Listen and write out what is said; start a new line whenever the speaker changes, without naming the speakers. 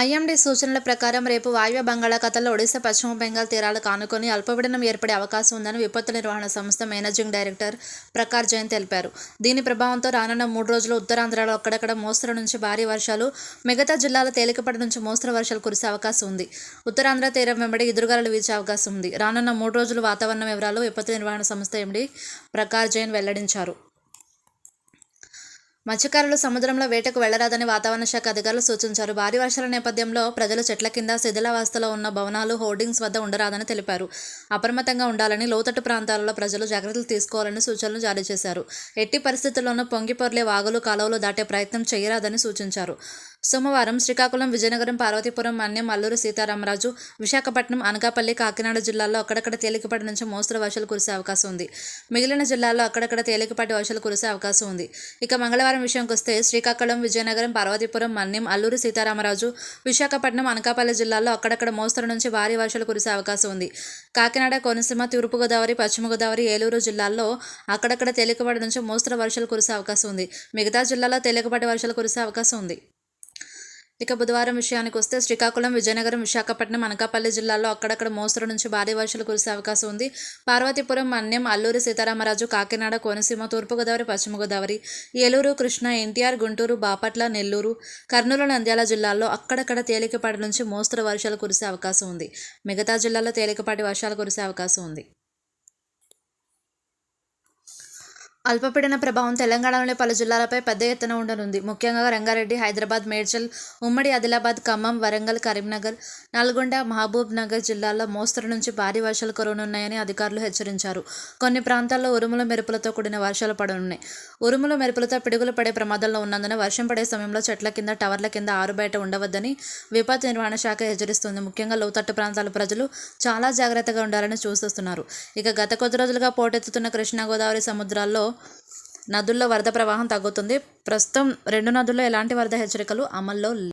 IMD సూచనల ప్రకారం రేపు వాయువ్య బంగాళాఖాతంలో ఒడిశా పశ్చిమ బెంగాల్ తీరాలకు ఆనుకొని అల్పపీడనం ఏర్పడే అవకాశం ఉందని విపత్తు నిర్వహణ సంస్థ మేనేజింగ్ డైరెక్టర్ ప్రకాష్ జైన్ తెలిపారు. దీని ప్రభావంతో రానున్న మూడు రోజులు ఉత్తరాంధ్రలో అక్కడక్కడ మోస్తరు నుంచి భారీ వర్షాలు మిగతా జిల్లాల తేలికపాటి నుంచి మోస్తరు వర్షాలు కురిసే అవకాశం ఉంది. ఉత్తరాంధ్ర తీరం వెంబడి ఎదురుగాలు వీచే అవకాశం ఉంది. రానున్న మూడు రోజులు వాతావరణ వివరాలు విపత్తు నిర్వహణ సంస్థ ఎండీ ప్రకాష్ జైన్ వెల్లడించారు. మత్స్యకారులు సముద్రంలో వేటకు వెళ్ళరాదని వాతావరణ శాఖ అధికారులు సూచించారు. భారీ వర్షాల నేపథ్యంలో ప్రజలు చెట్ల కింద శిథిలావస్థలో ఉన్న భవనాలు హోర్డింగ్స్ వద్ద ఉండరాదని తెలిపారు. అప్రమత్తంగా ఉండాలని లోతట్టు ప్రాంతాలలో ప్రజలు జాగ్రత్తలు తీసుకోవాలని సూచనలు జారీ చేశారు. ఎట్టి పరిస్థితుల్లోనూ పొంగిపొర్లే వాగులు కాలువలు దాటే ప్రయత్నం చేయరాదని సూచించారు. సోమవారం శ్రీకాకుళం విజయనగరం పార్వతీపురం మన్యం అల్లూరు సీతారామరాజు విశాఖపట్నం అనకాపల్లి కాకినాడ జిల్లాల్లో అక్కడక్కడ తేలికపాటి నుంచి మోస్తరు వర్షాలు కురిసే అవకాశం ఉంది. మిగిలిన జిల్లాల్లో అక్కడక్కడ తేలికపాటి వర్షాలు కురిసే అవకాశం ఉంది. ఇక మంగళవారం విషయంకి వస్తే శ్రీకాకుళం విజయనగరం పార్వతీపురం మన్యం అల్లూరు సీతారామరాజు విశాఖపట్నం అనకాపల్లి జిల్లాల్లో అక్కడక్కడ మోస్తరు నుంచి భారీ వర్షాలు కురిసే అవకాశం ఉంది. కాకినాడ కోనసీమ తూర్పుగోదావరి పశ్చిమ గోదావరి ఏలూరు జిల్లాల్లో అక్కడక్కడ తేలికపాటి నుంచి మోస్తరు వర్షాలు కురిసే అవకాశం ఉంది. మిగతా జిల్లాల్లో తేలికపాటి వర్షాలు కురిసే అవకాశం ఉంది. ఇక బుధవారం విషయానికి వస్తే శ్రీకాకుళం విజయనగరం విశాఖపట్నం అనకాపల్లి జిల్లాల్లో అక్కడక్కడ మోస్తరు నుంచి భారీ వర్షాలు కురిసే అవకాశం ఉంది. పార్వతీపురం మన్యం అల్లూరి సీతారామరాజు కాకినాడ కోనసీమ తూర్పుగోదావరి పశ్చిమ గోదావరి ఏలూరు కృష్ణ ఎన్టీఆర్ గుంటూరు బాపట్ల నెల్లూరు కర్నూలు నంద్యాల జిల్లాల్లో అక్కడక్కడ తేలికపాటి నుంచి మోస్తరు వర్షాలు కురిసే అవకాశం ఉంది. మిగతా జిల్లాల్లో తేలికపాటి వర్షాలు కురిసే అవకాశం ఉంది. అల్పపీడన ప్రభావం తెలంగాణలోని పలు జిల్లాలపై పెద్ద ఎత్తున ఉండనుంది. ముఖ్యంగా రంగారెడ్డి హైదరాబాద్ మేడ్చల్ ఉమ్మడి ఆదిలాబాద్ ఖమ్మం వరంగల్ కరీంనగర్ నల్గొండ మహబూబ్ నగర్ జిల్లాల్లో మోస్తరు నుంచి భారీ వర్షాలు కురవనున్నాయని అధికారులు హెచ్చరించారు. కొన్ని ప్రాంతాల్లో ఉరుముల మెరుపులతో కూడిన వర్షాలు పడనున్నాయి. ఉరుముల మెరుపులతో పిడుగులు పడే ప్రమాదంలో ఉన్నందున వర్షం పడే సమయంలో చెట్ల కింద టవర్ల కింద ఆరుబయట ఉండవద్దని విపత్తు నిర్వహణ శాఖ హెచ్చరిస్తుంది. ముఖ్యంగా లోతట్టు ప్రాంతాల ప్రజలు చాలా జాగ్రత్తగా ఉండాలని చూస్తున్నారు ఇక గత కొద్ది రోజులుగా పోటెత్తుతున్న కృష్ణా గోదావరి సముద్రాల్లో నదుల్లో వరద ప్రవాహం తగ్గుతుంది. ప్రస్తుతం రెండు నదుల్లో ఎలాంటి వరద హెచ్చరికలు అమల్లో